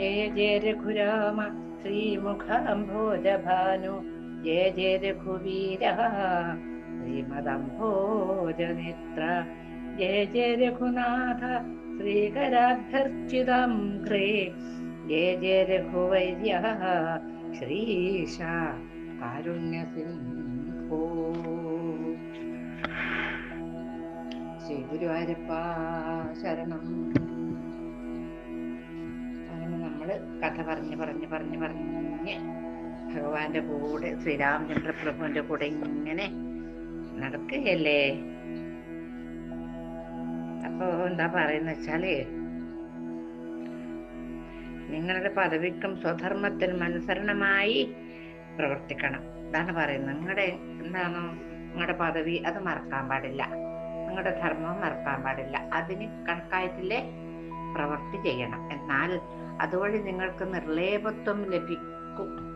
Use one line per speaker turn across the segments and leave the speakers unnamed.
ജയ ജയ രഘുരാമ ശ്രീമുഖാംഭോജഭാനു ജയ ജയ രഘുവീര ശ്രീമദംഭോജനേത്ര ജയ ജയ രഘുനാഥ ശ്രീകരാഭ്യർച്ചിതം ഘ്രേ ജയ ജയ രഘുവൈര്യ ശ്രീശ കാരുണ്യസിംഹോ. ശ്രീ ഗുരുവായൂരപ്പ ശരണം. നമ്മൾ കഥ പറഞ്ഞ് പറഞ്ഞ് പറഞ്ഞ് പറഞ്ഞ് ഭഗവാന്റെ കൂടെ ശ്രീരാമചന്ദ്ര പ്രഭുവിന്റെ കൂടെ ഇങ്ങനെ നടക്കുകയല്ലേ? അപ്പോ എന്താ പറയുന്ന വെച്ചാൽ നിങ്ങളുടെ പദവിക്കും സ്വധർമ്മത്തിനും അനുസരണമായി പ്രവർത്തിക്കണം. അതാണ് പറയുന്നത്. നിങ്ങളുടെ എന്താണോ? നിങ്ങളുടെ പദവി അത് മറക്കാൻ പാടില്ല. നിങ്ങളുടെ ധർമ്മം മറക്കാൻ പാടില്ല. അതിന് കണക്കായിട്ടില്ലേ? പ്രവർത്തി ചെയ്യണം. എന്നാൽ അതുവഴി നിങ്ങൾക്ക് നിർലേപത്വം ലഭിക്കും.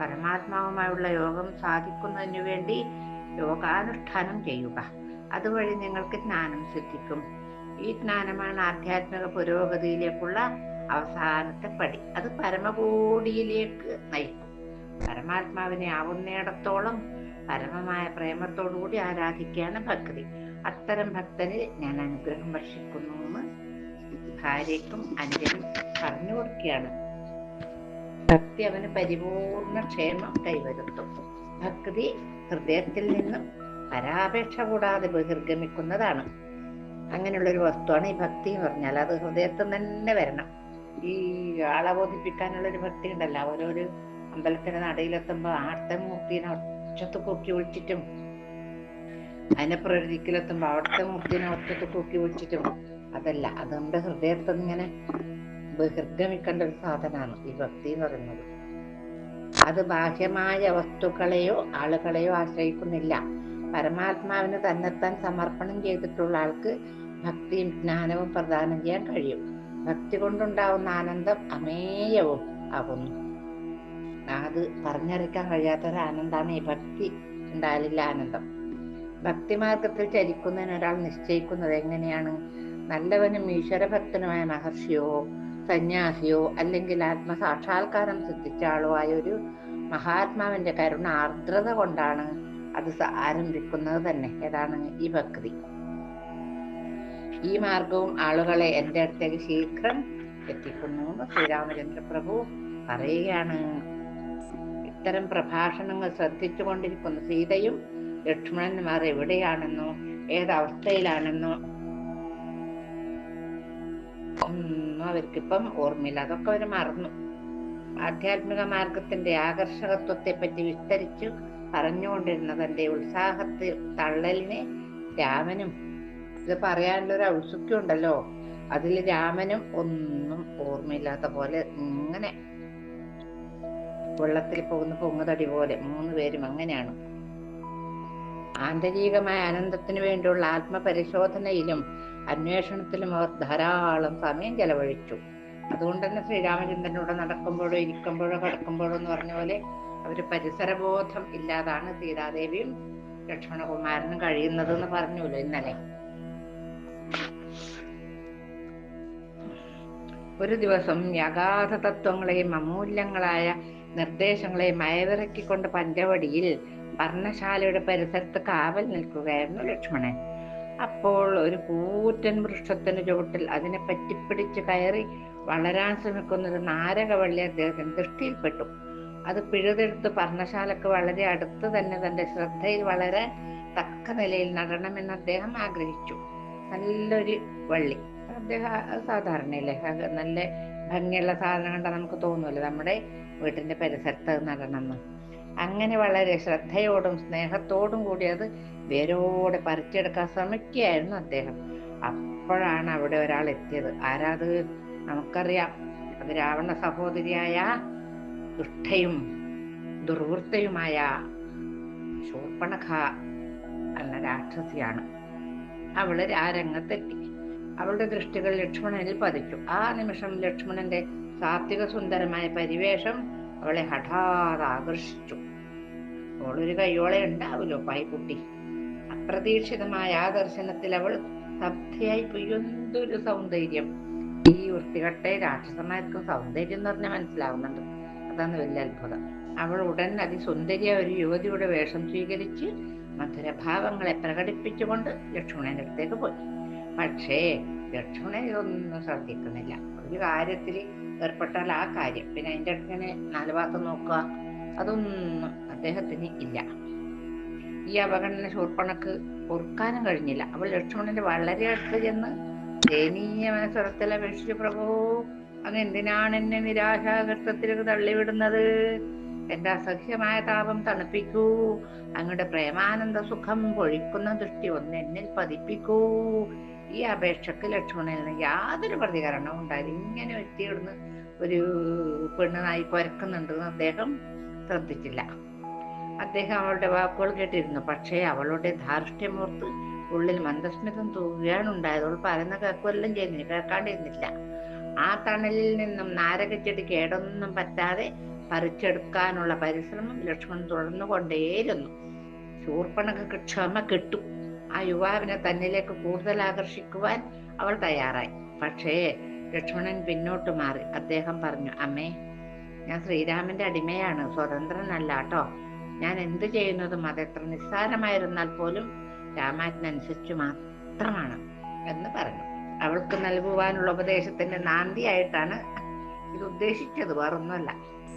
പരമാത്മാവുമായുള്ള യോഗം സാധിക്കുന്നതിനു വേണ്ടി യോഗാനുഷ്ഠാനം ചെയ്യുക. അതുവഴി നിങ്ങൾക്ക് ജ്ഞാനം സിദ്ധിക്കും. ഈ ജ്ഞാനമാണ് ആധ്യാത്മിക പുരോഗതിയിലേക്കുള്ള അവസാനത്തെ പടി. അത് പരമകോടിയിലേക്ക് നയിക്കും. പരമാത്മാവിനെ ആവുന്നിടത്തോളം പരമമായ പ്രേമത്തോടുകൂടി ആരാധിക്കുകയാണ് ഭക്തി. അത്തരം ഭക്തന് ഞാൻ അനുഗ്രഹം വർഷിക്കുന്നു എന്ന് ഭാര്യയ്ക്കും അനുജനും പറഞ്ഞു കൊടുക്കുകയാണ്. ഭക്തി അവന് പരിപൂർണ ക്ഷേമം കൈവരുത്തും. ഭക്തി ഹൃദയത്തിൽ നിന്നും പരാപേക്ഷ കൂടാതെ ബഹിർഗമിക്കുന്നതാണ്. അങ്ങനെയുള്ള ഒരു വസ്തുവാണ് ഈ ഭക്തി എന്ന് പറഞ്ഞാൽ. അത് ഹൃദയത്തിൽ തന്നെ വരണം. ഈ ആളെ ബോധിപ്പിക്കാനുള്ള ഒരു ഭക്തി ഉണ്ടല്ലോ. അവരൊരു അമ്പലത്തിന്റെ നടയിലെത്തുമ്പോൾ ആടത്തെ മൂർത്തിനെ ഒറ്റത്ത് കൊക്കി വിളിച്ചിട്ടും അതിനെ പ്രകൃതിക്കിലെത്തുമ്പോൾ അവിടുത്തെ മൂർത്തിനെ ഒറ്റത്ത് കൊക്കി വിളിച്ചിട്ടും അതല്ല അത് നമ്മുടെ ഹൃദയത്തിൽ ഇങ്ങനെ ബഹിർഗമിക്കേണ്ട ഒരു സാധനമാണ് ഈ ഭക്തി എന്ന് പറയുന്നത്. അത് ബാഹ്യമായ വസ്തുക്കളെയോ ആളുകളെയോ ആശ്രയിക്കുന്നില്ല. പരമാത്മാവിന് തന്നെത്താൻ സമർപ്പണം ചെയ്തിട്ടുള്ള ആൾക്ക് ഭക്തിയും ജ്ഞാനവും പ്രദാനം ചെയ്യാൻ കഴിയും. ഭക്തി കൊണ്ടുണ്ടാവുന്ന ആനന്ദം അമേയവും ആകുന്നു. അത് പറഞ്ഞറിയിക്കാൻ കഴിയാത്ത ഒരു ആനന്ദമാണ് ഈ ഭക്തി. ഉണ്ടായാലില്ല ആനന്ദം. ഭക്തിമാർഗത്തിൽ ചരിക്കുന്നതിന് ഒരാൾ നിശ്ചയിക്കുന്നത് എങ്ങനെയാണ്? നല്ലവനും ഈശ്വരഭക്തനുമായ മഹർഷിയോ സന്യാസിയോ അല്ലെങ്കിൽ ആത്മസാക്ഷാത്കാരം സിദ്ധിച്ച ആളോ ആയ ഒരു മഹാത്മാവിന്റെ കരുണ ആർദ്രത കൊണ്ടാണ് അത് ആരംഭിക്കുന്നത് തന്നെ. ഏതാണ് ഈ ഭക്തി. ഈ മാർഗവും ആളുകളെ എന്റെ അടുത്തേക്ക് ശീഘ്രം എത്തിക്കുന്നു ശ്രീരാമചന്ദ്ര പ്രഭു പറയുകയാണ്. ഇത്തരം പ്രഭാഷണങ്ങൾ ശ്രദ്ധിച്ചുകൊണ്ടിരിക്കുന്ന സീതയും ലക്ഷ്മണന്മാർ എവിടെയാണെന്നോ ഏതവസ്ഥയിലാണെന്നോ ഒന്നും അവർക്കിപ്പം ഓർമ്മയില്ല. അതൊക്കെ അവർ മറന്നു. ആധ്യാത്മിക മാർഗത്തിന്റെ ആകർഷകത്വത്തെ പറ്റി വിസ്തരിച്ചു പറഞ്ഞുകൊണ്ടിരുന്ന തന്റെ ഉത്സാഹത്തിൽ തള്ളലിനെ രാമനും ഇത് പറയാനുള്ള ഒരു ഔത്സുഖ്യം ഉണ്ടല്ലോ അതിൽ രാമനും ഒന്നും ഓർമ്മയില്ലാത്ത പോലെ ഇങ്ങനെ വെള്ളത്തിൽ പോകുന്ന പൊങ്ങുതടി പോലെ മൂന്ന് പേരും അങ്ങനെയാണ്. ആന്തരികമായ ആനന്ദത്തിന് വേണ്ടിയുള്ള ആത്മപരിശോധനയിലും അന്വേഷണത്തിലും അവർ ധാരാളം സമയം ചെലവഴിച്ചു. അതുകൊണ്ട് തന്നെ ശ്രീരാമചന്ദ്രനോട് നടക്കുമ്പോഴോ ഇരിക്കുമ്പോഴോ കിടക്കുമ്പോഴോ എന്ന് പറഞ്ഞ പോലെ അവർ പരിസരബോധം ഇല്ലാതാണ് സീതാദേവിയും ലക്ഷ്മണകുമാരനും കഴിയുന്നത് എന്ന് പറഞ്ഞല്ലോ ഇന്നലെ. ഒരു ദിവസം യഥാർത്ഥ തത്വങ്ങളെയും അമൂല്യങ്ങളായ നിർദ്ദേശങ്ങളെയും അയവിറക്കിക്കൊണ്ട് പഞ്ചവടിയിൽ പർണശാലയുടെ പരിസരത്ത് കാവൽ നിൽക്കുകയായിരുന്നു ലക്ഷ്മണൻ. അപ്പോൾ ഒരു കൂറ്റൻ വൃക്ഷത്തിന് ചുവട്ടിൽ അതിനെ പറ്റിപ്പിടിച്ച് കയറി വളരാൻ ശ്രമിക്കുന്ന ഒരു നാരകവള്ളി അദ്ദേഹത്തിന് ദൃഷ്ടിയിൽപ്പെട്ടു. അത് പിഴുതെടുത്ത് പർണശാലക്ക് വളരെ അടുത്ത് തന്നെ തന്റെ ശ്രദ്ധയിൽ വളരെ തക്ക നിലയിൽ നടണമെന്ന് അദ്ദേഹം ആഗ്രഹിച്ചു. നല്ലൊരു വള്ളി. അദ്ദേഹം സാധാരണ സാധാരണയല്ലേ? നല്ല ഭംഗിയുള്ള സാധനം കണ്ടാൽ നമുക്ക് തോന്നുമല്ലോ നമ്മുടെ വീട്ടിന്റെ പരിസരത്ത് നടണം നടണമെന്ന് അങ്ങനെ വളരെ ശ്രദ്ധയോടും സ്നേഹത്തോടും കൂടി അത് വേരോടെ പറിച്ചെടുക്കാൻ ശ്രമിക്കുകയായിരുന്നു അദ്ദേഹം. അപ്പോഴാണ് അവിടെ ഒരാൾ എത്തിയത്. ആരാത്? നമുക്കറിയാം. അത് രാവണ സഹോദരിയായ ദുഷ്ടയും ദുർവൃത്തയുമായ ശൂർപ്പണഖ എന്ന രാക്ഷസിയാണ്. അവൾ ആ രംഗത്തെത്തി. അവളുടെ ദൃഷ്ടികൾ ലക്ഷ്മണനിൽ പതിച്ചു. ആ നിമിഷം ലക്ഷ്മണന്റെ സാത്വിക സുന്ദരമായ പരിവേഷം അവളെ ഹഠാത് ആകർഷിച്ചു. അവളൊരു കയ്യോളെ ഉണ്ടാവുമല്ലോ പായ്ക്കുട്ടി. അപ്രതീക്ഷിതമായ ആ ദർശനത്തിൽ അവൾ സ്തബ്ധയായി പോയി. സൗന്ദര്യം. ഈ വൃത്തികെട്ടെ രാക്ഷസന്മാർക്ക് സൗന്ദര്യം എന്ന് പറഞ്ഞാൽ മനസ്സിലാവുന്നുണ്ട്. അതാണ് വലിയ അത്ഭുതം. അവൾ ഉടൻ അതിസുന്ദരിയ ഒരു യുവതിയുടെ വേഷം സ്വീകരിച്ച് മധുരഭാവങ്ങളെ പ്രകടിപ്പിച്ചുകൊണ്ട് ലക്ഷ്മണന്റെ അടുത്തേക്ക് പോയി. പക്ഷേ ലക്ഷ്മണൻ ഇതൊന്നും ശ്രദ്ധിക്കുന്നില്ല. ഒരു കാര്യത്തിൽ ഏർപ്പെട്ടാൽ ആ കാര്യം. പിന്നെ അതിന്റെ അടുത്തിനെ നാല് ഭാഗത്ത് നോക്കുക. അതൊന്നും അദ്ദേഹത്തിന് ഇല്ല. ഈ അപകടന ശൂർപ്പണക്ക് പൊറുക്കാനും കഴിഞ്ഞില്ല. അവൾ ലക്ഷ്മണന്റെ വളരെ അടുത്ത് ചെന്ന് ദയനീയമായ സ്വരത്തിൽ അപേക്ഷിച്ചു പ്രഭു അങ്ങ് എന്തിനാണ് എന്നെ നിരാശാകൃത്തത്തിലേക്ക് തള്ളിവിടുന്നത്? എന്റെ അസഹ്യമായ താപം തണുപ്പിക്കൂ. അങ്ങയുടെ പ്രേമാനന്ദ സുഖം പൊഴിക്കുന്ന ദൃഷ്ടി ഒന്ന് എന്നിൽ പതിപ്പിക്കൂ. ഈ അപേക്ഷക്ക് ലക്ഷ്മണനിൽ നിന്ന് യാതൊരു പ്രതികരണവും ഉണ്ടായില്ല. ഇങ്ങനെ വ്യക്തിയിടുന്ന് ഒരു പെണ്ണ് നായി അദ്ദേഹം ശ്രദ്ധിച്ചില്ല. അദ്ദേഹം അവളുടെ വാക്കുകൾ കേട്ടിരുന്നു. പക്ഷേ അവളുടെ ധാർഷ്ട്യമോർത്ത് ഉള്ളിൽ മന്ദസ്മിതം തൂകുകയാണ് ഉണ്ടായത്. അവൾ പറയുന്ന കേൾക്കുമെല്ലാം ചെയ്യുന്നു കേൾക്കാണ്ടിരുന്നില്ല. ആ തണലിൽ നിന്നും നാരകച്ചെടി കേടൊന്നും പറ്റാതെ പറിച്ചെടുക്കാനുള്ള പരിശ്രമം ലക്ഷ്മൺ തുടർന്നു കൊണ്ടേയിരുന്നു. ശൂർപ്പണക്ക് ക്ഷമ കിട്ടു. ആ യുവാവിനെ തന്നിലേക്ക് കൂടുതൽ ആകർഷിക്കുവാൻ അവൾ തയ്യാറായി. പക്ഷേ ലക്ഷ്മണൻ പിന്നോട്ട് മാറി. അദ്ദേഹം പറഞ്ഞു അമ്മേ ഞാൻ ശ്രീരാമന്റെ അടിമയാണ് സ്വതന്ത്രനല്ല കേട്ടോ ഞാൻ എന്ത് ചെയ്യുന്നതും അതെത്ര നിസ്സാരമായിരുന്നാൽ പോലും രാമാജ്ഞനുസരിച്ച് മാത്രമാണ് എന്ന് പറഞ്ഞു. അവൾക്ക് നൽകുവാനുള്ള ഉപദേശത്തിന്റെ നാന്തിയായിട്ടാണ് ഇത് ഉദ്ദേശിച്ചത് വേറൊന്നുമല്ല.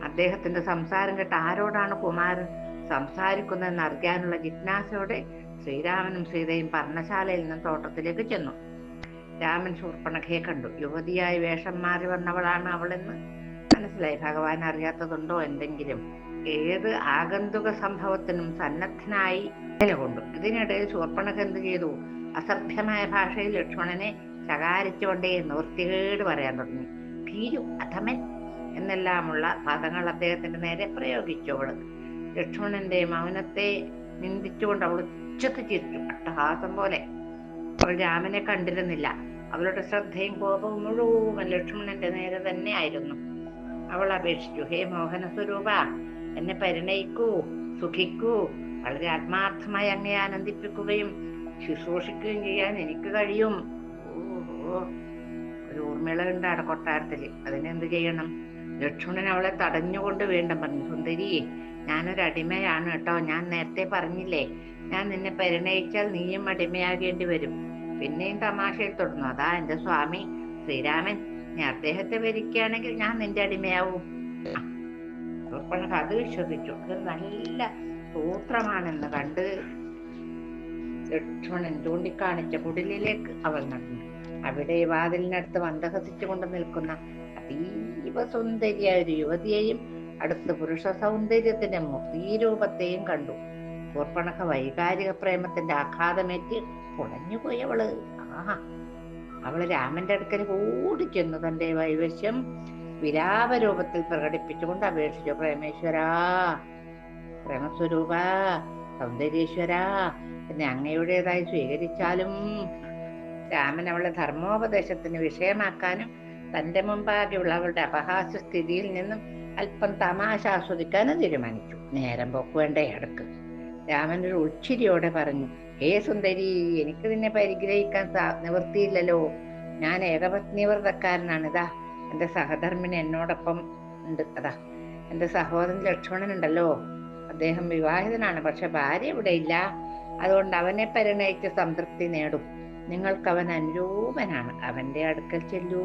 അദ്ദേഹത്തിന്റെ സംസാരം കേട്ട് ആരോടാണ് കുമാരൻ സംസാരിക്കുന്നതെന്ന് അറിയാനുള്ള ജിജ്ഞാസയോടെ ശ്രീരാമനും സീതയും പർണശാലയിൽ നിന്ന് തോട്ടത്തിലേക്ക് ചെന്നു. രാമൻ ശൂർപ്പണഖയെ കണ്ടു. യുവതിയായി വേഷം മാറി വന്നവളാണ് അവളെന്ന് മനസ്സിലായി? ഭഗവാൻ അറിയാത്തതുണ്ടോ എന്തെങ്കിലും? ഏത് ആഗന്തുക സംഭവത്തിനും സന്നദ്ധനായി നിലകൊണ്ടു. ഇതിനിടയിൽ ശൂർപ്പണഖ എന്ത് ചെയ്തു? അസഭ്യമായ ഭാഷയിൽ ലക്ഷ്മണനെ ശകാരിച്ചുകൊണ്ടേ നിവൃത്തികേട് പറയാൻ തുടങ്ങി. ഭീരു അധമൻ എന്നെല്ലാമുള്ള പദങ്ങൾ അദ്ദേഹത്തിന്റെ നേരെ പ്രയോഗിച്ചു ലക്ഷ്മണന്റെ മൗനത്തെ നിന്ദിച്ചുകൊണ്ട് അവൾ ഉച്ചത്ത് ചിരിച്ചു. അട്ടഹാസം പോലെ. അവൾ രാമനെ കണ്ടിരുന്നില്ല. അവളുടെ ശ്രദ്ധയും കോപവും മുഴുവൻ ലക്ഷ്മണന്റെ നേരെ തന്നെ ആയിരുന്നു. അവൾ അപേക്ഷിച്ചു ഹേ മോഹന സ്വരൂപ എന്നെ പരിണയിക്കൂ സുഖിക്കൂ വളരെ ആത്മാർത്ഥമായി അങ്ങയെ ആനന്ദിപ്പിക്കുകയും ശുശ്രൂഷിക്കുകയും ചെയ്യാൻ എനിക്ക് കഴിയും. ഓഹോ ഒരു ഊർമിള അവിടെ കൊട്ടാരത്തിൽ. അതിനെന്ത് ചെയ്യണം? ലക്ഷ്മണൻ അവളെ തടഞ്ഞുകൊണ്ട് വീണ്ടും പറഞ്ഞു സുന്ദരി ഞാനൊരു അടിമയാണ് കേട്ടോ. ഞാൻ നേരത്തെ പറഞ്ഞില്ലേ ഞാൻ നിന്നെ പരിണയിച്ചാൽ നീയും അടിമയാകേണ്ടി വരും. പിന്നെയും തമാശയിൽ തുടർന്നു അതാ എന്റെ സ്വാമി ശ്രീരാമൻ. നീ അദ്ദേഹത്തെ ഭരിക്കുകയാണെങ്കിൽ ഞാൻ നിന്റെ അടിമയാവും. ശൂർപ്പണഖ അത് വിശ്വസിച്ചു. അത് നല്ല സൂത്രമാണെന്ന് കണ്ട് ലക്ഷ്മണൻ ചൂണ്ടിക്കാണിച്ച കുടിലിലേക്ക് അവൾ നടന്നു. അവിടെ വാതിലിനടുത്ത് മന്ദഹസിച്ചുകൊണ്ട് നിൽക്കുന്ന അതീവ സുന്ദരിയായ ഒരു യുവതിയെയും അടുത്ത് പുരുഷ സൗന്ദര്യത്തിന്റെ മൂർത്തീരൂപത്തെയും കണ്ടു. കൂർപ്പണക്ക വൈകാരിക പ്രേമത്തിന്റെ ആഘാതമേറ്റ് കുടഞ്ഞുപോയി അവൾ ആഹാ അവൾ രാമന്റെ അടുക്കൽ ചെന്ന് തന്റെ വൈവശ്യം വിലാപരൂപത്തിൽ പ്രകടിപ്പിച്ചുകൊണ്ട് അപേക്ഷിച്ചു പ്രേമേശ്വരാ പ്രേമസ്വരൂപ സൗന്ദര്യേശ്വര എന്നെ അങ്ങയുടേതായി സ്വീകരിച്ചാലും രാമൻ അവളെ ധർമ്മോപദേശത്തിന് വിഷയമാക്കാനും തന്റെ മുമ്പാകെയുള്ള അവളുടെ അപഹാസ്യ സ്ഥിതിയിൽ നിന്നും അല്പം തമാശ ആസ്വദിക്കാനും തീരുമാനിച്ചു. നേരം പോക്കുവേണ്ട ഇടയ്ക്ക് രാമൻ ഒരു ഉച്ചിരിയോടെ പറഞ്ഞു ഹേ സുന്ദരി എനിക്ക് നിന്നെ പരിഗ്രഹിക്കാൻ നിവൃത്തിയില്ലല്ലോ. ഞാൻ ഏകപത്നി വ്രതക്കാരനാണ് ഇതാ എന്റെ സഹധർമ്മിണി എന്നോടൊപ്പം ഉണ്ട്. അതാ എന്റെ സഹോദരൻ ലക്ഷ്മണൻ ഉണ്ടല്ലോ. അദ്ദേഹം വിവാഹിതനാണ് പക്ഷെ ഭാര്യ ഇവിടെ ഇല്ല. അതുകൊണ്ട് അവനെ പരിണയിച്ച് സംതൃപ്തി നേടും. നിങ്ങൾക്ക് അവൻ അനുരൂപനാണ് അവന്റെ അടുക്കൽ ചെല്ലൂ.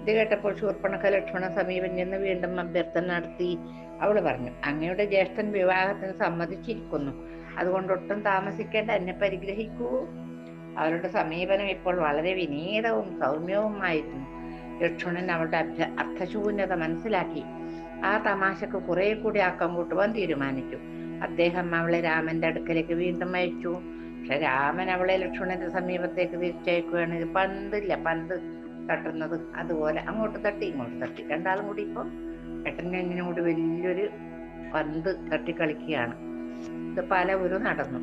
ഇത് കേട്ടപ്പോൾ ശൂർപ്പണക്ക ലക്ഷ്മണ സമീപം ചെന്ന് വീണ്ടും അഭ്യർത്ഥന നടത്തി അവൾ പറഞ്ഞു അങ്ങയുടെ ജ്യേഷ്ഠൻ വിവാഹത്തിന് സമ്മതിച്ചിരിക്കുന്നു. അതുകൊണ്ട് ഒട്ടും താമസിക്കേണ്ട. എന്നെ പരിഗ്രഹിക്കൂ. അവരുടെ സമീപനം ഇപ്പോൾ വളരെ വിനീതവും സൗമ്യവുമായിരുന്നു. ലക്ഷ്മണൻ അവളുടെ അർത്ഥശൂന്യത മനസ്സിലാക്കി. ആ തമാശക്ക് കുറെ കൂടി ആക്കം കൂട്ടുവാൻ തീരുമാനിച്ചു. അദ്ദേഹം അവളെ രാമന്റെ അടുക്കലേക്ക് വീണ്ടും അയച്ചു. പക്ഷെ രാമൻ അവളെ ലക്ഷ്മണന്റെ സമീപത്തേക്ക് തിരിച്ചയക്കുകയാണ്. പന്തില്ല പന്ത് തട്ടുന്നത്. അതുപോലെ അങ്ങോട്ട് തട്ടി ഇങ്ങോട്ട് തട്ടി. രണ്ടാളും കൂടി ഇപ്പം ഏട്ടനും കൂടി വലിയൊരു പന്ത് തട്ടി കളിക്കുകയാണ് ഇത് പല ഒരു നടന്നു.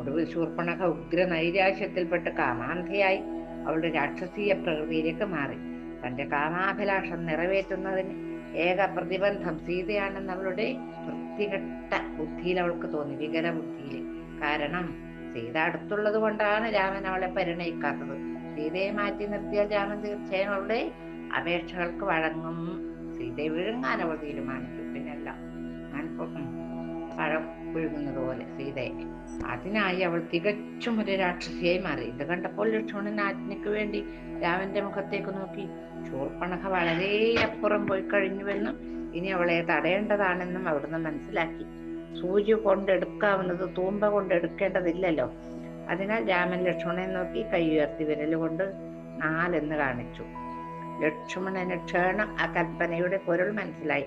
ഒടുവിൽ ശൂർപ്പണക ഉഗ്ര നൈരാശ്യത്തിൽപ്പെട്ട് കാമാന്ധയായി അവളുടെ രാക്ഷസീയ പ്രകൃതിയിലേക്ക് മാറി. തന്റെ കാമാഭിലാഷം നിറവേറ്റുന്നതിന് ഏക പ്രതിബന്ധം സീതയാണെന്ന് അവളുടെ വൃത്തികെട്ട ബുദ്ധിയിൽ അവൾക്ക് തോന്നി. വികല ബുദ്ധിയിൽ കാരണം സീത അടുത്തുള്ളത് കൊണ്ടാണ് രാമൻ അവളെ പരിണയിക്കാത്തത്. സീതയെ മാറ്റി നിർത്തിയാൽ രാമൻ തീർച്ചയായും അവളുടെ അപേക്ഷകൾക്ക് വഴങ്ങും. സീതയെ വിഴുങ്ങാൻ അവൾ തീരുമാനിച്ചു പിന്നല്ല പഴം. വിഴുങ്ങുന്നത് പോലെ സീതയെ. അതിനായി അവൾ തികച്ചും ഒരു രാക്ഷസിയായി മാറി. ഇത് കണ്ടപ്പോൾ ലക്ഷ്മണൻ ആജ്ഞയ്ക്ക് വേണ്ടി രാമന്റെ മുഖത്തേക്ക് നോക്കി. ശൂർപ്പണഖ വളരെ അപ്പുറം പോയി കഴിഞ്ഞുവെന്നും ഇനി അവളെ തടയേണ്ടതാണെന്നും അവിടുന്ന് മനസ്സിലാക്കി. സൂചി കൊണ്ടെടുക്കാവുന്നത് തൂമ്പ കൊണ്ടെടുക്കേണ്ടതില്ലല്ലോ അതിനാൽ രാമൻ ലക്ഷ്മണനെ നോക്കി കൈ ഉയർത്തി വിരലുകൊണ്ട് നാലെന്ന് കാണിച്ചു. ലക്ഷ്മണന് ക്ഷേണം ആ കൽപ്പനയുടെ പൊരുൾ മനസ്സിലായി.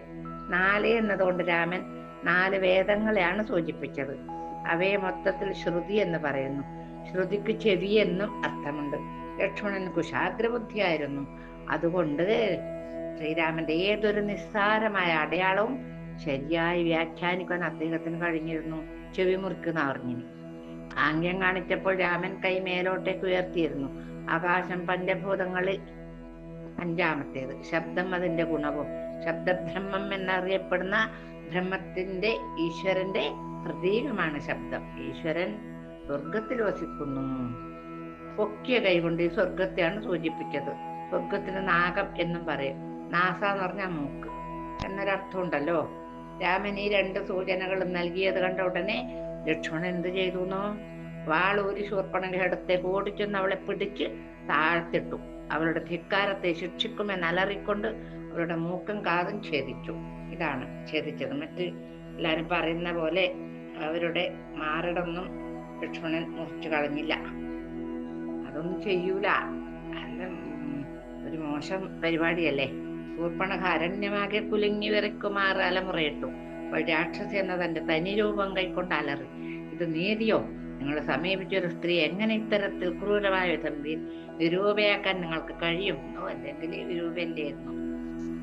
നാല് എന്നതുകൊണ്ട് രാമൻ നാല് വേദങ്ങളെയാണ് സൂചിപ്പിച്ചത്. അവയെ മൊത്തത്തിൽ ശ്രുതി എന്ന് പറയുന്നു. ശ്രുതിക്ക് ചെവി എന്നും അർത്ഥമുണ്ട്. ലക്ഷ്മണൻ കുശാഗ്രബുദ്ധിയായിരുന്നു. അതുകൊണ്ട് ശ്രീരാമന്റെ ഏതൊരു നിസ്സാരമായ അടയാളവും ശരിയായി വ്യാഖ്യാനിക്കാൻ അദ്ദേഹത്തിന് കഴിഞ്ഞിരുന്നു. ചെവി മുറിക്കുന്ന അറിഞ്ഞിന് ആംഗ്യം കാണിച്ചപ്പോൾ രാമൻ കൈ മേലോട്ടേക്ക് ഉയർത്തിയിരുന്നു. ആകാശം പഞ്ചഭൂതങ്ങളിൽ അഞ്ചാമത്തേത്. ശബ്ദം അതിന്റെ ഗുണവും. ശബ്ദബ്രഹ്മം എന്നറിയപ്പെടുന്ന ബ്രഹ്മത്തിന്റെ ഈശ്വരന്റെ പ്രതീകമാണ് ശബ്ദം. ഈശ്വരൻ സ്വർഗത്തിൽ വസിക്കുന്നു. പൊക്കിയ കൈകൊണ്ട് ഈ സ്വർഗത്തെയാണ് സൂചിപ്പിച്ചത്. സ്വർഗത്തിന് നാഗം എന്നും പറയും. നാസ എന്ന് പറഞ്ഞാൽ മൂക്ക്. എന്നൊരർത്ഥം ഉണ്ടല്ലോ രാമൻ ഈ രണ്ട് സൂചനകളും നൽകിയത് കണ്ട ഉടനെ ലക്ഷ്മണൻ എന്ത് ചെയ്തു വാളൂരി ശൂർപ്പണന്റെ അടുത്തേക്ക് ഓടിച്ചെന്ന് അവളെ പിടിച്ച് താഴ്ത്തിട്ടു. അവളുടെ ധിക്കാരത്തെ ശിക്ഷിക്കുമെന്ന് അലറിക്കൊണ്ട് അവളുടെ മൂക്കും കാതും ഛേദിച്ചു. ഇതാണ് ഛേദിച്ചത്. മറ്റ് എല്ലാരും പറയുന്ന പോലെ അവരുടെ മാറിടൊന്നും ലക്ഷ്മണൻ മുറിച്ചു കളഞ്ഞില്ല. അതൊന്നും ചെയ്യൂല. അല്ല ഒരു മോശം പരിപാടിയല്ലേ? ശൂർപ്പണഖ അരണ്യമാകെ കുലുങ്ങി വിറയ്ക്കുമാർ അലമുറയിട്ടു. രാക്ഷസി എന്ന തന്റെ തനി രൂപം കൈക്കൊണ്ട് അലറി. ഇത് നീതിയോ? നിങ്ങളെ സമീപിച്ച ഒരു സ്ത്രീ എങ്ങനെ ഇത്തരത്തിൽ ക്രൂരമായ വിധം നിരൂപയാക്കാൻ നിങ്ങൾക്ക് കഴിയും അല്ലെങ്കിൽ വിരൂപന്റെയായിരുന്നു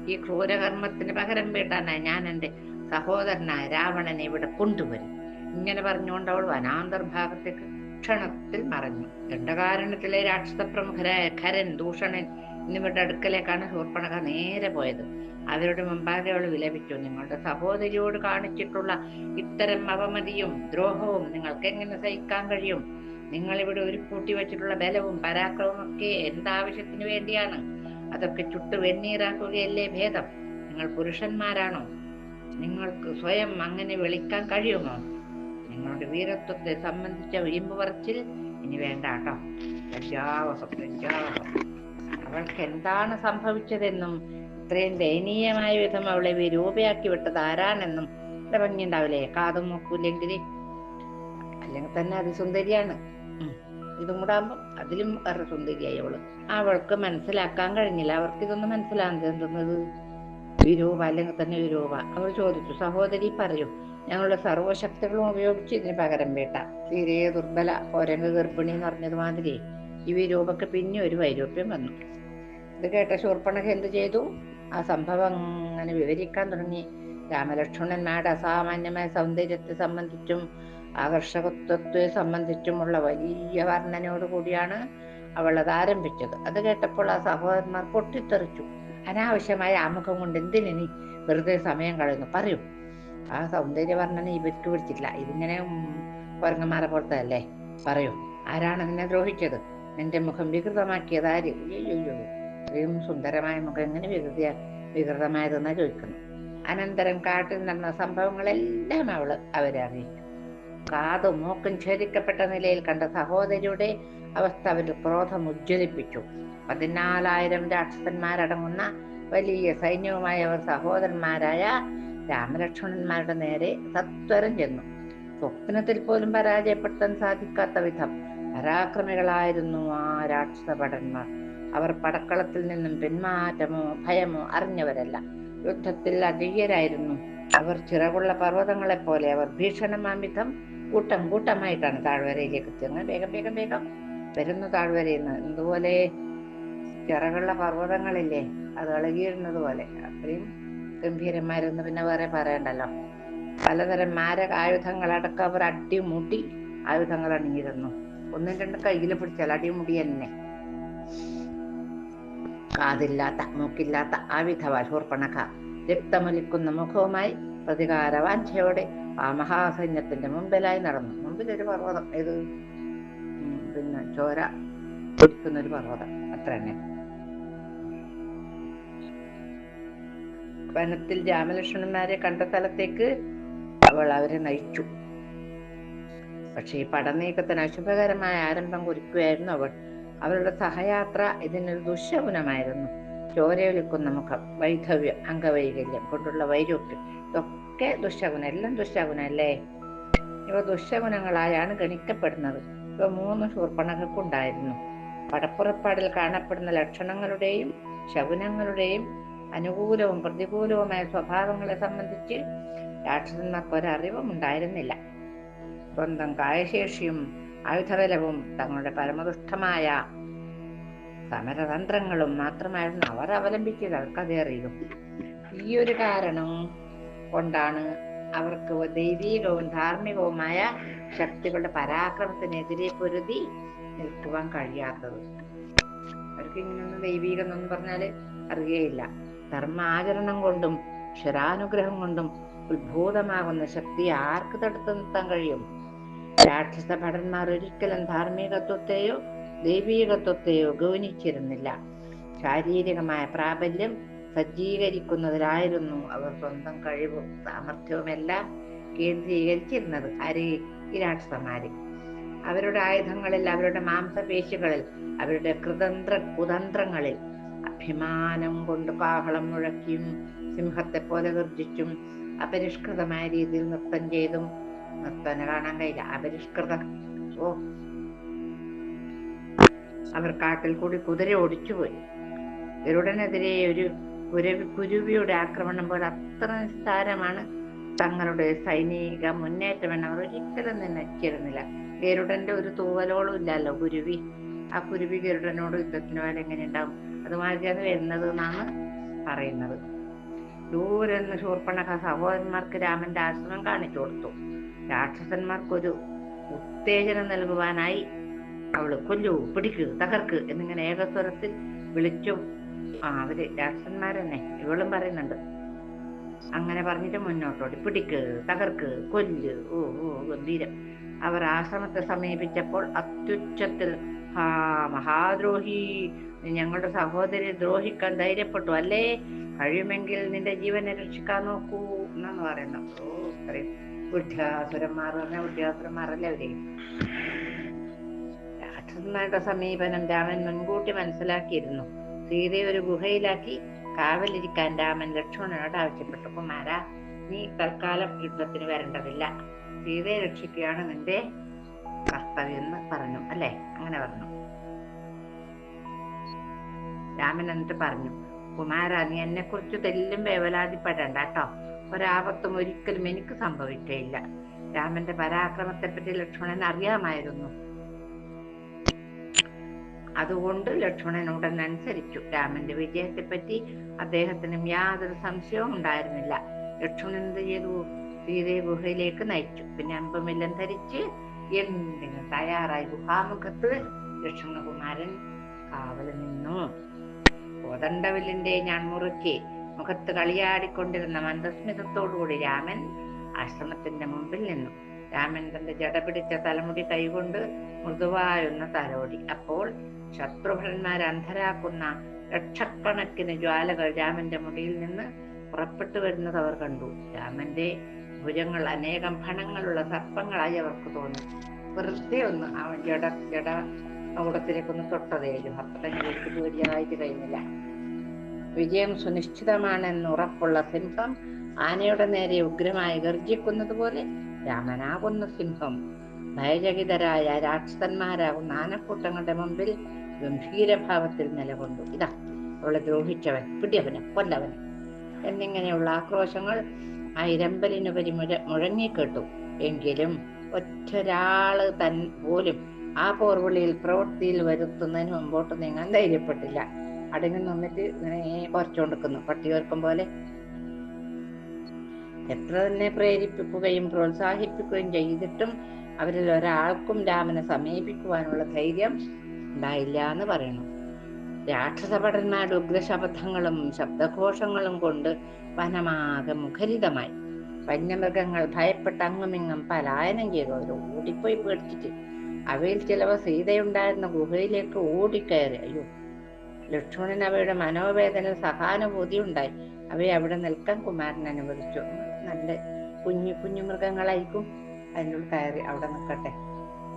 ഈ ക്രൂരകർമ്മത്തിന് പകരം വീട്ടാനായി ഞാൻ എന്റെ സഹോദരനായ രാവണനെ ഇവിടെ കൊണ്ടുവരും. ഇങ്ങനെ പറഞ്ഞുകൊണ്ട് അവൾ വനാന്തർഭാഗത്തേക്ക് ക്ഷണത്തിൽ മറഞ്ഞു. ദണ്ഡകാരണത്തിലെ രാക്ഷസ പ്രമുഖരായ ഖരൻ ദൂഷണൻ എന്നിവരുടെ അടുക്കലേക്കാണ് സൂർപ്പണക നേരെ പോയത്. അവരുടെ മുമ്പാകെ അവൾ വിലപിച്ചു. നിങ്ങളുടെ സഹോദരിയോട് കാണിച്ചിട്ടുള്ള ഇത്തരം അവമതിയും ദ്രോഹവും നിങ്ങൾക്ക് എങ്ങനെ സഹിക്കാൻ കഴിയും? നിങ്ങളിവിടെ ഒരു കൂട്ടി വെച്ചിട്ടുള്ള ബലവും പരാക്രമവും ഒക്കെ എന്താവശ്യത്തിന് വേണ്ടിയാണ്? അതൊക്കെ ചുട്ടു വെണ്ണീറാക്കുകയല്ലേ ഭേദം? നിങ്ങൾ പുരുഷന്മാരാണോ? നിങ്ങൾക്ക് സ്വയം അങ്ങനെ വിളിക്കാൻ കഴിയുമോ? നിങ്ങളുടെ വീരത്വത്തെ സംബന്ധിച്ച വീമ്പ് പറച്ചിൽ ഇനി വേണ്ട കേട്ടോ. ലജ്ജാവസം ലജ്ജാവസം. അവൾക്ക് എന്താണ് സംഭവിച്ചതെന്നും ഇത്രയും ദയനീയമായ വിധം അവളെ വിരൂപയാക്കി വിട്ടത് ആരാണെന്നും ഭംഗിയുണ്ടാവില്ലേ കാതും നോക്കൂല്ലെങ്കിൽ അല്ലെങ്കിൽ തന്നെ അതിസുന്ദരിയാണ്. ഇതും കൂടെ ആകുമ്പോ അതിലും വേറെ സുന്ദരിയായി അവൾ. അവൾക്ക് മനസ്സിലാക്കാൻ കഴിഞ്ഞില്ല. അവർക്ക് ഇതൊന്നും മനസ്സിലാകുന്നത് വിരൂപ അല്ലെങ്കിൽ തന്നെ വിരൂപ. അവൾ ചോദിച്ചു സഹോദരി പറയൂ. ഞങ്ങളുടെ സർവശക്തികളും ഉപയോഗിച്ച് ഇതിന് പകരം വേട്ട. തീരെ ദുർബല ഒരങ്ങ് ഗർഭിണി എന്ന് പറഞ്ഞത് മാതിരി ഈ വിരൂപക്ക് പിന്നെ ഒരു വൈരൂപ്യം വന്നു. ഇത് കേട്ട ശൂർപ്പണക എന്ത് ചെയ്തു? ആ സംഭവം അങ്ങനെ വിവരിക്കാൻ തുടങ്ങി. രാമലക്ഷ്മണന്മാരുടെ അസാമാന്യമായ സൗന്ദര്യത്തെ സംബന്ധിച്ചും ആകർഷകത്വത്തെ സംബന്ധിച്ചുമുള്ള വലിയ വർണനയോട് കൂടിയാണ് അവൾ അത് ആരംഭിച്ചത്. അത് കേട്ടപ്പോൾ ആ സഹോദരന്മാർ പൊട്ടിത്തെറിച്ചു. അനാവശ്യമായ ആമുഖം കൊണ്ട് എന്തിനി വെറുതെ സമയം കളയുന്നു? പറയൂ. ആ സൗന്ദര്യ വർണന ഇവർക്ക് പിടിച്ചില്ല ഇതിങ്ങനെ കുരങ്ങന്മാരെ പോലത്തെ അല്ലേ പറയൂ. ആരാണ് നിന്നെ ദ്രോഹിച്ചത്? നിന്റെ മുഖം വികൃതമാക്കിയത് ആര്? അയ്യോ ഇത്രയും സുന്ദരമായ മുഖം എങ്ങനെ വികൃതിയ വികൃതമായതെന്നാ ചോദിക്കുന്നു. അനന്തരം കാട്ടിൽ നടന്ന സംഭവങ്ങളെല്ലാം അവൾ അവരെ അറിയിച്ചു. കാതും മൂക്കും ഛേദിക്കപ്പെട്ട നിലയിൽ കണ്ട സഹോദരിയുടെ അവസ്ഥ അവരുടെ ക്രോധം ഉജ്ജ്വലിപ്പിച്ചു പതിനാലായിരം രാക്ഷസന്മാരടങ്ങുന്ന വലിയ സൈന്യവുമായി അവർ സഹോദരന്മാരായ രാമലക്ഷ്മണന്മാരുടെ നേരെ സത്വരം ചെന്നു. സ്വപ്നത്തിൽ പോലും പരാജയപ്പെടുത്താൻ സാധിക്കാത്ത വിധം പരാക്രമികളായിരുന്നു ആ രാക്ഷസ ഭടന്മാർ അവർ പടക്കളത്തിൽ നിന്നും പിന്മാറ്റമോ ഭയമോ അറിഞ്ഞവരല്ല. യുദ്ധത്തിൽ അധികരായിരുന്നു അവർ ചിറകുള്ള പർവതങ്ങളെ പോലെ അവർ ഭീഷണമാം വിധം കൂട്ടം കൂട്ടമായിട്ടാണ് താഴ്വരയിലേക്ക് എത്തിയത് വേഗം വേഗം വേഗം വരുന്ന താഴ്വരയിൽ നിന്ന് എന്തുപോലെ ചിറകുള്ള പർവതങ്ങളില്ലേ അത് ഇളകിയിരുന്നത് പോലെ. അത്രയും ഗംഭീരന്മാരെന്ന് പിന്നെ വേറെ പറയണ്ടല്ലോ. പലതരം മാരക ആയുധങ്ങളടക്കം അവർ അടിമുടി ആയുധങ്ങൾ അണിഞ്ഞിരുന്നു ഒന്നും രണ്ടും കയ്യിൽ പിടിച്ചാൽ അടിമുടി തന്നെ. കാതില്ലാത്ത മൂക്കില്ലാത്ത ആവിധവാൽ ഹൂർപ്പണക്ക രക്തമൊലിക്കുന്ന മുഖവുമായി പ്രതികാര വാഞ്ചയോടെ ആ മഹാസൈന്യത്തിന്റെ മുമ്പിലായി നടന്നു. മുമ്പിലൊരു പർവതം. ഇത് പിന്നെ ചോര ഒരു പർവതം. അത്ര തന്നെ. വനത്തിൽ രാമലക്ഷ്മണന്മാരെ കണ്ട സ്ഥലത്തേക്ക് അവൾ അവരെ നയിച്ചു. പക്ഷേ ഈ പടനീക്കത്തിന് അശുഭകരമായ ആരംഭം കുറിക്കുകയായിരുന്നു അവൾ. അവരുടെ സഹയാത്ര ഇതിനൊരു ദുശകുനമായിരുന്നു. ചോരയൊലിക്കുന്ന മുഖം വൈധവ്യം അംഗവൈകല്യം കൊണ്ടുള്ള വൈരൂപ്യം ഇതൊക്കെ ദുശകുനം എല്ലാം ദുശകുനം അല്ലേ ഇവ ദുശകുനങ്ങളായാണ് ഗണിക്കപ്പെടുന്നത്. ഇവ മൂന്ന് ശൂർപ്പണകൾക്കുണ്ടായിരുന്നു പടപ്പുറപ്പാടിൽ കാണപ്പെടുന്ന ലക്ഷണങ്ങളുടെയും ശകുനങ്ങളുടെയും അനുകൂലവും പ്രതികൂലവുമായ സ്വഭാവങ്ങളെ സംബന്ധിച്ച് രാക്ഷസന്മാർക്ക് ഒരറിവും ഉണ്ടായിരുന്നില്ല. സ്വന്തം കായശേഷിയും ആയുധബലവും തങ്ങളുടെ പരമദുഷ്ടമായ സമരതന്ത്രങ്ങളും മാത്രമായിരുന്നു അവർ അവലംബിച്ചത്. അവർക്കതേറിയും ഈ ഒരു കാരണം കൊണ്ടാണ് അവർക്ക് ദൈവീകവും ധാർമ്മികവുമായ ശക്തികളുടെ പരാക്രമത്തിനെതിരെ പൊരുതി നിൽക്കുവാൻ കഴിയാത്തത്. അവർക്ക് ഇങ്ങനെയൊന്നും ദൈവീകം എന്നൊന്നും പറഞ്ഞാൽ അറിയേയില്ല. ധർമാചരണം കൊണ്ടും ഈശ്വരാനുഗ്രഹം കൊണ്ടും ഉത്ഭൂതമാകുന്ന ശക്തി ആർക്ക് തടുത്തു നിർത്താൻ കഴിയും? രാക്ഷസ ഭടന്മാർ ഒരിക്കലും ധാർമ്മികത്വത്തെയോ ദൈവീകത്വത്തെയോ ഗൗനിച്ചിരുന്നില്ല. ശാരീരികമായ പ്രാബല്യം സജ്ജീകരിക്കുന്നതിലായിരുന്നു അവർ സ്വന്തം കഴിവും സാമർഥ്യവും എല്ലാം കേന്ദ്രീകരിച്ചിരുന്നത് ആര് ഈ സമാരി അവരുടെ ആയുധങ്ങളിൽ അവരുടെ മാംസപേശികളിൽ അവരുടെ കൃതന്ത്ര കുതന്ത്രങ്ങളിൽ അഭിമാനം കൊണ്ട് കാഹളം മുഴക്കിയും സിംഹത്തെ പോലെ ഗർജിച്ചും അപരിഷ്കൃതമായ രീതിയിൽ നൃത്തം ചെയ്തും നൃത്തം കാണാൻ കഴിയില്ല. അപരിഷ്കൃത. ഓ. അവർ കാട്ടിൽ കൂടി കുതിര ഓടിച്ചുപോയി. ഗരുഡനെതിരെ ഒരു കുരുവിയുടെ ആക്രമണം പോലെ അത്ര നിസ്സാരമാണ് തങ്ങളുടെ സൈനിക മുന്നേറ്റമെന്ന് അവർ ഒരിക്കലും നനച്ചിരുന്നില്ല ഗരുഡന്റെ ഒരു തൂവലോളം ഇല്ലല്ലോ കുരുവി. ആ കുരുവി ഗരുഡനോട് യുദ്ധത്തിന് പോലെ എങ്ങനെ ഉണ്ടാവും അതുമാതിരിയാണ് വരുന്നത് എന്നാണ് പറയുന്നത്. ദൂരെ നിന്ന് ശൂർപ്പണഖ സഹോദരന്മാർക്ക് രാമന്റെ ആശ്രമം കാണിച്ചു കൊടുത്തു. രാക്ഷസന്മാർക്കൊരു ഉത്തേജനം നൽകുവാനായി അവൾ കൊല്ലു പിടിക്ക് തകർക്ക് എന്നിങ്ങനെ ഏകസ്വരത്തിൽ വിളിച്ചു ആ അവർ രാക്ഷസന്മാരെന്നെ ഇവളും പറയുന്നുണ്ട്. അങ്ങനെ പറഞ്ഞിട്ട് മുന്നോട്ടോടി. പിടിക്ക് തകർക്ക് കൊല്ല് ഓ ഓ ഗംഭീരം. അവർ ആശ്രമത്തെ സമീപിച്ചപ്പോൾ അത്യുച്ചത്തിൽ ഹാ മഹാദ്രോഹി ഞങ്ങളുടെ സഹോദരി ദ്രോഹിക്കാൻ ധൈര്യപ്പെട്ടു അല്ലേ? കഴിയുമെങ്കിൽ നിന്റെ ജീവനെ രക്ഷിക്കാൻ നോക്കൂ എന്നാണ് പറയുന്നത്. ഓ ഇത്രയും വിദ്യാസുരന്മാർ പറഞ്ഞ വിദ്യാസുരന്മാരല്ലേ അവർ? രാക്ഷസന്മാരുടെ സമീപനം രാമൻ മുൻകൂട്ടി മനസ്സിലാക്കിയിരുന്നു. സീതയെ ഒരു ഗുഹയിലാക്കി കാവലിരിക്കാൻ രാമൻ ലക്ഷ്മണനോട് ആവശ്യപ്പെട്ടു കുമാര നീ തൽക്കാലം യുദ്ധത്തിന് വരേണ്ടതില്ല. സീതയെ രക്ഷിക്കുകയാണ് നിന്റെ കർത്തവ്യം എന്ന് പറഞ്ഞു അല്ലെ? അങ്ങനെ പറഞ്ഞു. രാമൻ എന്നിട്ട് പറഞ്ഞു കുമാര നീ എന്നെ കുറിച്ച് തെല്ലും വേവലാതിപ്പെടണ്ട കേട്ടോ. ഒരാപത്തും ഒരിക്കലും എനിക്ക് സംഭവിക്കയില്ല രാമന്റെ പരാക്രമത്തെ പറ്റി ലക്ഷ്മണൻ അറിയാമായിരുന്നു. അതുകൊണ്ട് ലക്ഷ്മണൻ ഉടൻ അനുസരിച്ചു രാമന്റെ വിജയത്തെപ്പറ്റി അദ്ദേഹത്തിനും യാതൊരു സംശയവും ഉണ്ടായിരുന്നില്ല. ലക്ഷ്മണൻ എന്ത് ചെയ്തു സീതയെ ഗുഹയിലേക്ക് നയിച്ചു. പിന്നെ അമ്പമെല്ലാം ധരിച്ച് എന്തിനു തയ്യാറായി ഗുഹാമുഖത്ത്? ലക്ഷ്മണകുമാരൻ കാവൽ നിന്നു. കോതണ്ടവില്ലിന്റെ ഞാൻ മുറുക്കി മുഖത്ത് കളിയാടിക്കൊണ്ടിരുന്ന മന്ദസ്മിതത്തോടുകൂടി രാമൻ ആശ്രമത്തിന്റെ മുമ്പിൽ നിന്നു. രാമൻ തന്റെ ജട പിടിച്ച തലമുടി കൈകൊണ്ട് മൃദുവായൊന്ന് തലോടി. അപ്പോൾ ശത്രുഭടന്മാർ അന്ധരാക്കുന്ന ലക്ഷക്കണക്കിന് ജ്വാലകൾ രാമന്റെ മുടിയിൽ നിന്ന് പുറപ്പെട്ടു വരുന്നത് അവർ കണ്ടു. രാമന്റെ ഭുജങ്ങൾ അനേകം ഫണങ്ങളുള്ള സർപ്പങ്ങളായി അവർക്ക് തോന്നി. വെറുതെ ഒന്ന് അവൻ ജട ജട കൂടത്തിലേക്കൊന്ന് തൊട്ടതേലും അത്രയ്ക്ക് പേടിയായിട്ട് കഴിഞ്ഞില്ല. വിജയം സുനിശ്ചിതമാണെന്ന് ഉറപ്പുള്ള സിംഹം ആനയുടെ നേരെ ഉഗ്രമായി ഗർജിക്കുന്നത് പോലെ രാമനാകുന്ന സിംഹം. ഭയചകിതരായ രാക്ഷസന്മാരാകുന്ന ആനക്കൂട്ടങ്ങളുടെ മുമ്പിൽ ഗംഭീരഭാവത്തിൽ നിലകൊണ്ടു. ഇതാ അവളെ ദ്രോഹിച്ചവൻ പിടിയവനെ കൊല്ലവനെ എന്നിങ്ങനെയുള്ള ആക്രോശങ്ങൾ ആ ഇരമ്പലിനുപരി മുഴ മുഴങ്ങിക്കേട്ടു. എങ്കിലും ഒറ്റൊരാൾ തൻ പോലും ആ പോർവിളിയിൽ പ്രവൃത്തിയിൽ വരുത്തുന്നതിന് മുമ്പോട്ട് നീങ്ങാൻ ധൈര്യപ്പെട്ടില്ല. അടങ്ങി നിന്നിട്ട് ഇങ്ങനെ കുറച്ചുകൊണ്ടിരിക്കുന്നു പട്ടിയോർക്കം പോലെ എത്ര തന്നെ പ്രേരിപ്പിക്കുകയും പ്രോത്സാഹിപ്പിക്കുകയും ചെയ്തിട്ടും അവരിൽ ഒരാൾക്കും രാമനെ സമീപിക്കുവാനുള്ള ധൈര്യം ഉണ്ടായില്ല എന്ന് പറയുന്നു രാക്ഷസഭടന്മാരുടെ ഉഗ്രശബ്ദങ്ങളും ശബ്ദഘോഷങ്ങളും കൊണ്ട് വനമാകെ മുഖരിതമായി. വന്യമൃഗങ്ങൾ ഭയപ്പെട്ട് അങ്ങുമിങ്ങും പലായനം ചെയ്തു. അവർ ഓടിപ്പോയി പേടിച്ചിട്ട് അവയിൽ ചിലവ സീതയുണ്ടായിരുന്ന ഗുഹയിലേക്ക് ഓടിക്കയറി. അയ്യോ ലക്ഷ്മണൻ അവയുടെ മനോവേദന സഹാനുഭൂതി ഉണ്ടായി. അവയെ അവിടെ നിൽക്കാൻ കുമാരൻ അനുവദിച്ചു. നല്ല കുഞ്ഞു കുഞ്ഞു മൃഗങ്ങളായിരിക്കും. അതിനുള്ളിൽ കയറി അവിടെ നിൽക്കട്ടെ.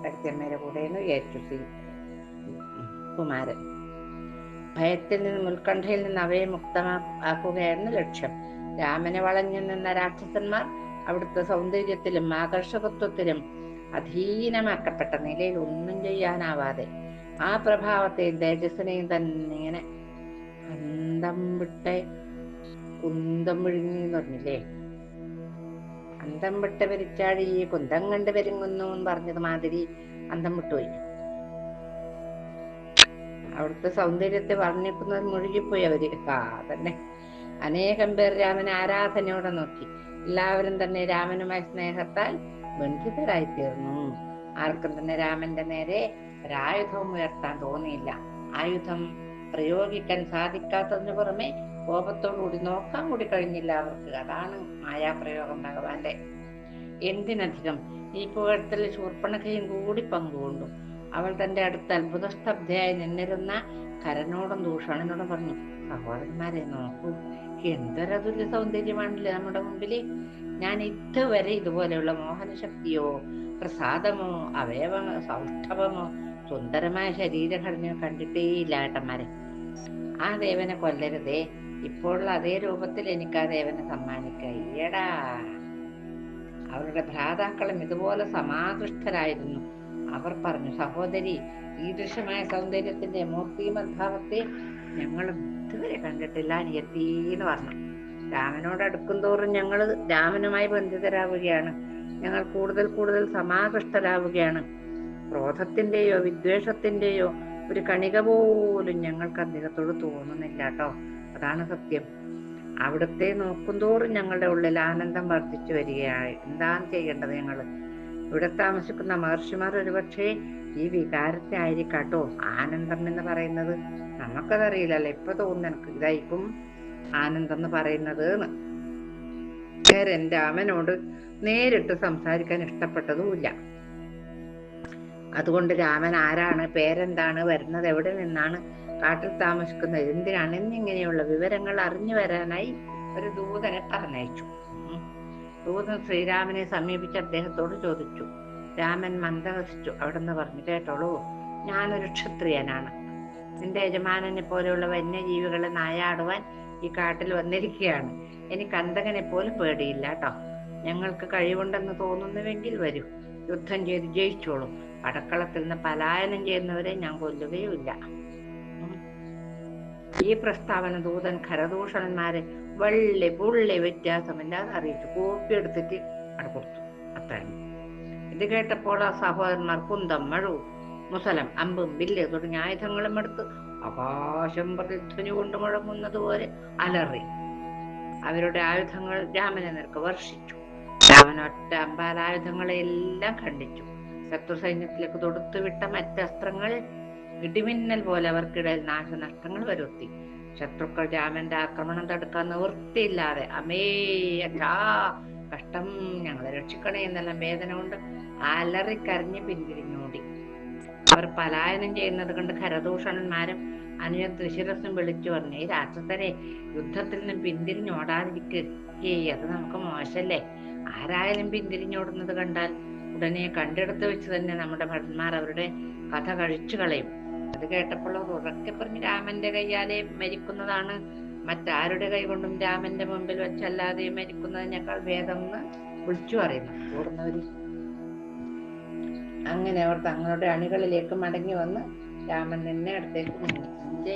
കടുത്തമ്മയുടെ കൂടെയെന്ന് വിചാരിച്ചു. ശ്രീ കുമാരൻ. ഭയത്തിൽ നിന്നും ഉത്കണ്ഠയിൽ നിന്ന് അവയെ മുക്തമാക്കുകയായിരുന്നു ലക്ഷ്യം. രാമനെ വളഞ്ഞു നിന്ന രാക്ഷസന്മാർ അവിടുത്തെ സൗന്ദര്യത്തിലും ആകർഷകത്വത്തിലും അധീനമാക്കപ്പെട്ട നിലയിൽ ഒന്നും ചെയ്യാനാവാതെ ആ പ്രഭാവത്തെയും തേജസ്സിനെയും തന്നെ ഇങ്ങനെ അന്തം വിട്ട് കുന്തം വിഴുങ്ങി പറഞ്ഞില്ലേ? അന്തം വിട്ട് പെരിച്ചാഴി കുന്തം കണ്ട് പെരുങ്ങുന്നു എന്ന് പറഞ്ഞത് മാതിരി അന്തം വിട്ടുപോയി. അവിടുത്തെ സൗന്ദര്യത്തെ വർണിക്കുന്നത് മുഴുകിപ്പോയി അവർ. ആ തന്നെ അനേകം പേർ രാമനെ ആരാധനയോടെ നോക്കി. എല്ലാവരും തന്നെ രാമനുമായി സ്നേഹത്താൽ ബന്ധിതരായി തീർന്നു ആർക്കും തന്നെ രാമന്റെ നേരെ ഒരായുധവും ഉയർത്താൻ തോന്നിയില്ല. ആയുധം പ്രയോഗിക്കാൻ സാധിക്കാത്തതിനു പുറമെ കോപത്തോടുകൂടി നോക്കാൻ കൂടി കഴിഞ്ഞില്ല അവർക്ക്. അതാണ് മായാപ്രയോഗം ഭഗവാന്റെ. എന്തിനധികം ഈ പുകഴ്ത്തൽ ശൂർപ്പണഖയും കൂടി പങ്കുകൊണ്ടു. അവൾ തന്റെ അടുത്ത് അത്ഭുതസ്തബ്ധയായി നിന്നിരുന്ന കരനോടും ദൂഷണനോടും പറഞ്ഞു സഹോദരന്മാരെ നോക്കൂ എന്തൊരതുല്യ സൗന്ദര്യമാണല്ലേ നമ്മുടെ മുമ്പിൽ? ഞാൻ ഇതുവരെ ഇതുപോലെയുള്ള മോഹനശക്തിയോ പ്രസാദമോ അവയവമോ സൗഷ്ഠവമോ സുന്ദരമായ ശരീരഘടനയോ കണ്ടിട്ടേയില്ല ഏട്ടന്മാരെ. ആ ദേവനെ കൊല്ലരുതേ. ഇപ്പോഴുള്ള അതേ രൂപത്തിൽ എനിക്ക് ആ ദേവനെ സമ്മാനിക്കയ്യടാ അവരുടെ ഭ്രാതാക്കളും ഇതുപോലെ സമാകൃഷ്ടരായിരുന്നു അവർ പറഞ്ഞു സഹോദരി ഈദൃശമായ സൗന്ദര്യത്തിന്റെ മൂർത്തിമദ്ഭാവത്തെ ഞങ്ങൾ ഇതുവരെ കണ്ടിട്ടില്ല അനിയത്തീന്ന് പറഞ്ഞു. രാമനോട് അടുക്കും തോറും ഞങ്ങൾ രാമനുമായി ബന്ധിതരാവുകയാണ്. ഞങ്ങൾ കൂടുതൽ കൂടുതൽ സമാകൃഷ്ടരാവുകയാണ്. ക്രോധത്തിന്റെയോ വിദ്വേഷത്തിന്റെയോ ഒരു കണിക പോലും ഞങ്ങൾക്ക് അദ്ദേഹത്തോട് തോന്നുന്നില്ല കേട്ടോ അതാണ് സത്യം. അവിടുത്തെ നോക്കുന്തോറും ഞങ്ങളുടെ ഉള്ളിൽ ആനന്ദം വർദ്ധിച്ചു വരികയാണ് എന്താണ് ചെയ്യേണ്ടത് ഞങ്ങൾ ഇവിടെ താമസിക്കുന്ന മഹർഷിമാർ ഒരുപക്ഷെ ഈ വികാരത്തെ ആയിരിക്കാട്ടോ ആനന്ദം എന്ന് പറയുന്നത്. നമുക്കതറിയില്ലല്ലോ ഇപ്പൊ തോന്നുന്നു എനിക്ക് ഇതായിരിക്കും ആനന്ദം എന്ന് പറയുന്നത് നേരൻ രാമനോട് നേരിട്ട് സംസാരിക്കാൻ ഇഷ്ടപ്പെട്ടതുമില്ല. അതുകൊണ്ട് രാമൻ ആരാണ് പേരെന്താണ് വരുന്നത് എവിടെ നിന്നാണ് കാട്ടിൽ താമസിക്കുന്നത് എന്തിനാണ് എന്നിങ്ങനെയുള്ള വിവരങ്ങൾ അറിഞ്ഞു വരാനായി ഒരു ദൂതനെ പറഞ്ഞയച്ചു. ദൂതൻ ശ്രീരാമനെ സമീപിച്ച് അദ്ദേഹത്തോട് ചോദിച്ചു. രാമൻ മന്ദഹസിച്ചു. അവിടുന്ന് പറഞ്ഞു കേട്ടോളൂ ഞാനൊരു ക്ഷത്രിയനാണ്. നിന്റെ യജമാനനെ പോലെയുള്ള വന്യജീവികളെ നായാടുവാൻ ഈ കാട്ടിൽ വന്നിരിക്കുകയാണ്. എനിക്ക് അന്തകനെ പോലും പേടിയില്ല കേട്ടോ. ഞങ്ങൾക്ക് കഴിവുണ്ടെന്ന് തോന്നുന്നുവെങ്കിൽ വരൂ. യുദ്ധം ചെയ്ത് ജയിച്ചോളൂ. അടക്കളത്തിൽ നിന്ന് പലായനം ചെയ്യുന്നവരെ ഞാൻ കൊല്ലുകയുമില്ല. ഈ പ്രസ്താവന ദൂതൻ ഖരദൂഷണന്മാരെ വള്ളി പുള്ളി വ്യത്യാസമില്ലാതെ അറിയിച്ചു കോപ്പി എടുത്തിട്ട് അവിടെ കൊടുത്തു. അത്രയാണ് ഇത് കേട്ടപ്പോൾ ആ സഹോദരന്മാർ കുന്തം മഴു മുസലം അമ്പും വില്ല് തുടങ്ങിയ ആയുധങ്ങളും എടുത്ത് ആകാശം പ്രതിധ്വനി കൊണ്ട് മുഴങ്ങുന്നത് പോലെ അലറി. അവരുടെ ആയുധങ്ങൾ രാമനെ നിരക്ക് വർഷിച്ചു. രാമൻ ഒറ്റ അമ്പാലായുധങ്ങളെല്ലാം ഖണ്ഡിച്ചു. ശത്രു സൈന്യത്തിലേക്ക് തൊടുത്തുവിട്ട മറ്റസ്ത്രങ്ങൾ ഇടിമിന്നൽ പോലെ അവർക്കിടയിൽ നാശനഷ്ടങ്ങൾ വരുത്തി. ശത്രുക്കൾ രാമന്റെ ആക്രമണം തടുക്കാൻ നിവൃത്തിയില്ലാതെ അമേ അച്ഛാ കഷ്ടം ഞങ്ങളെ രക്ഷിക്കണേ എന്നെല്ലാം വേദന കൊണ്ട് അലറിക്കരഞ്ഞ് പിന്തിരിഞ്ഞോടി. അവർ പലായനം ചെയ്യുന്നത് കണ്ട് ഖരദൂഷണന്മാരും അനുജ തൃശിരസും വിളിച്ചു പറഞ്ഞു ഈ രാക്ഷസരെ യുദ്ധത്തിൽ നിന്നും പിന്തിരിഞ്ഞോടാതിരിക്ക് ഏയ് അത് നമുക്ക് മോശല്ലേ? ആരായാലും പിന്തിരിഞ്ഞോടുന്നത് കണ്ടാൽ ഉടനെ കണ്ടെടുത്ത് വെച്ച് തന്നെ നമ്മുടെ ഭടന്മാർ അവരുടെ കഥ കഴിച്ചു കളയും. അത് കേട്ടപ്പോൾ ഉറക്കെ പറഞ്ഞ് രാമന്റെ കയ്യാലെ മരിക്കുന്നതാണ്. മറ്റാരുടെ കൈ കൊണ്ടും രാമന്റെ മുമ്പിൽ വെച്ചല്ലാതെ മരിക്കുന്നതിനേക്കാൾ ഭേദം എന്ന് വിളിച്ചു പറയുന്നു. കൂടുന്നവര് അങ്ങനെ അവർ തങ്ങളുടെ അണികളിലേക്ക് മടങ്ങി വന്ന് രാമൻ നിന്നെ അടുത്തേക്ക് നിന്റെ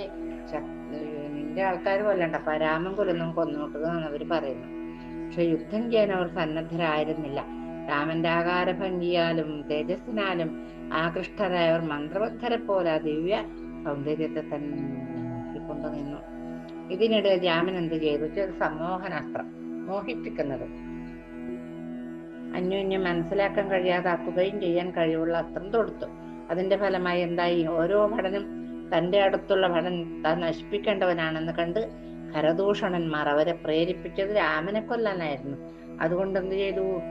നിന്റെ ആൾക്കാർ കൊല്ലണ്ട. രാമൻ കൊല്ലുന്നു കൊന്നോട്ടുക എന്നാണ് അവർ പറയുന്നത്. പക്ഷെ യുദ്ധം ചെയ്യാൻ അവർ സന്നദ്ധരായിരുന്നില്ല. രാമന്റെ ആകാരഭംഗിയാലും തേജസ്സിനാലും ആകൃഷ്ടരായവർ മന്ത്രവദ്ധരെ പോലെ ദിവ്യ സൗന്ദര്യത്തെ തന്നെ നോക്കിക്കൊണ്ടു നിന്നു. ഇതിനിടെ രാമൻ എന്ത് ചെയ്തു? ചെറു സമ്മോഹനാസ്ത്രം മോഹിപ്പിക്കുന്നത്. അന്യോന്യം മനസ്സിലാക്കാൻ കഴിയാതാക്കുകയും ചെയ്യാൻ കഴിവുള്ള അസ്ത്രം തൊടുത്തു. അതിന്റെ ഫലമായി എന്തായി? ഓരോ ഭടനും തന്റെ അടുത്തുള്ള ഭടൻ താൻ നശിപ്പിക്കേണ്ടവനാണെന്ന് കണ്ട് കരദൂഷണന്മാർ അവരെ പ്രേരിപ്പിച്ചത് രാമനെ കൊല്ലാനായിരുന്നു. അതുകൊണ്ട് എന്ത് ചെയ്തു?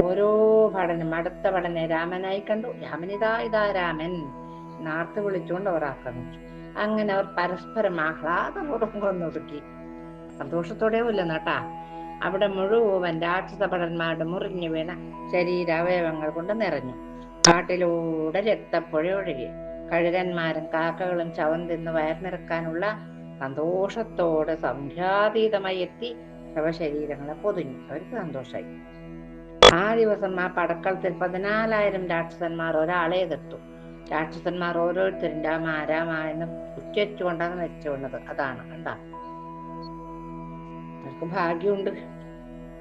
ഓരോ പഠനം അടുത്ത പഠനം രാമനായി കണ്ടു. രാമനിതാ ഇതാ രാമൻ. നാർത്ത് വിളിച്ചുകൊണ്ട് അവർ ആക്രമിച്ചു അങ്ങനെ അവർ പരസ്പരം ആഹ്ലാദപൂർവം കൊന്നൊതുക്കി. സന്തോഷത്തോടെ ഇല്ല അവിടെ മുഴുവൻ രാക്ഷസ ഭടന്മാരുടെ മുറിഞ്ഞു വീണ ശരീരാവയവങ്ങൾ കൊണ്ട് നിറഞ്ഞു. കാട്ടിലൂടെ രക്തപ്പുഴ ഒഴുകി. കഴുകന്മാരും കാക്കകളും ചവന്തിന്ന് തിന്ന് വയർ നിറക്കാനുള്ള സന്തോഷത്തോടെ സംഖ്യാതീതമായി എത്തി. ശവശരീരങ്ങളെ പൊതിഞ്ഞു. അവർക്ക് സന്തോഷമായി ആ ദിവസം ആ പടക്കളത്തിൽ പതിനാലായിരം രാക്ഷസന്മാർ ഒരാളെ എതിർത്തു. രാക്ഷസന്മാർ ഓരോരുത്തരും രാമ രാമ എന്ന് ഉച്ചരിച്ചുകൊണ്ടാണ് മരിച്ചു അതാണ് കണ്ടാ? അവർക്ക് ഭാഗ്യമുണ്ട്.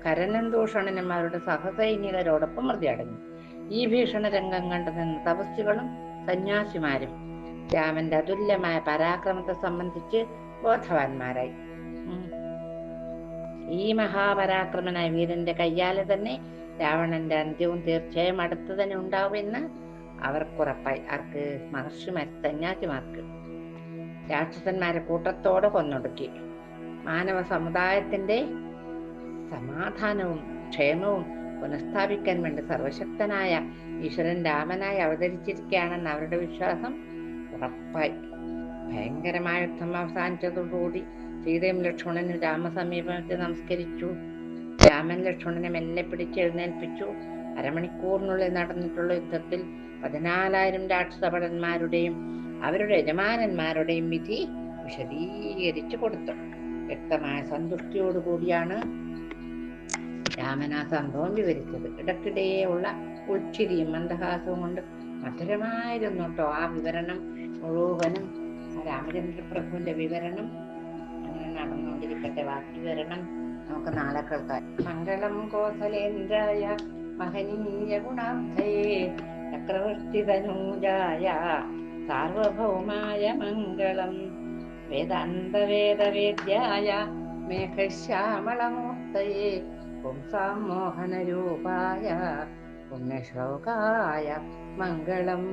കരനും ദൂഷണന്മാരുടെ സഹസൈനികരോടൊപ്പം മൃതിയടങ്ങി ഈ ഭീഷണ രംഗം കണ്ടു നിന്ന തപസ്സുകളും സന്യാസിമാരും രാമന്റെ അതുല്യമായ പരാക്രമത്തെ സംബന്ധിച്ച് ബോധവാന്മാരായി. ഈ മഹാപരാക്രമനായ വീരന്റെ കയ്യാലെ തന്നെ രാവണന്റെ അന്ത്യവും തീർച്ചയായും അടുത്ത് തന്നെ ഉണ്ടാവുമെന്ന് അവർക്കുറപ്പായി. ആർക്ക്? മഹർഷി സന്യാസിമാർക്ക്. രാക്ഷസന്മാരെ കൂട്ടത്തോടെ കൊന്നൊടുക്കി. മാനവ സമുദായത്തിന്റെ സമാധാനവും ക്ഷേമവും പുനഃസ്ഥാപിക്കാൻ വേണ്ടി സർവശക്തനായ ഈശ്വരൻ രാമനായി അവതരിച്ചിരിക്കുകയാണെന്ന് അവരുടെ വിശ്വാസം ഉറപ്പായി. ഭയങ്കരമായ യുദ്ധം അവസാനിച്ചതോടുകൂടി സീതയും ലക്ഷ്മണനും രാമസമീപത്തെ നമസ്കരിച്ചു. രാമൻ ലക്ഷ്മണനെ മെല്ലെ പിടിച്ചെഴുന്നേൽപ്പിച്ചു അരമണിക്കൂറിനുള്ളിൽ നടന്നിട്ടുള്ള യുദ്ധത്തിൽ പതിനാലായിരം രാക്ഷസഭടന്മാരുടെയും അവരുടെ യജമാനന്മാരുടെയും വിധി വിശദീകരിച്ചു കൊടുത്തു. വ്യക്തമായ സന്തുഷ്ടിയോടുകൂടിയാണ് രാമൻ ആ സംഭവം വിവരിച്ചത്. ഇടയ്ക്കിടെയുള്ള ഉൾച്ചിരിയും മന്ദഹാസവും കൊണ്ട് മധുരമായിരുന്നു കേട്ടോ ആ വിവരണം മുഴുവനും. രാമചന്ദ്രപ്രഭുവിന്റെ വിവരണം. അങ്ങനെ നടന്നുകൊണ്ടിരിക്കട്ടെ ബാക്കി വിവരണം നമുക്ക് നാളെ കേൾക്കാം. മംഗളം കോസലേന്ദ്രായ മഹനീയ ഗുണാബ്ധയേ ചക്രവർത്തി തനൂജായ സാർവഭൗമായ മംഗളം. വേദാന്ത വേദവേദ്യായ മേഘശ്യാമളമൂർത്തയേ പുംസാം മോഹനരൂപായ പുണ്യശ്ലോകായ മംഗളം.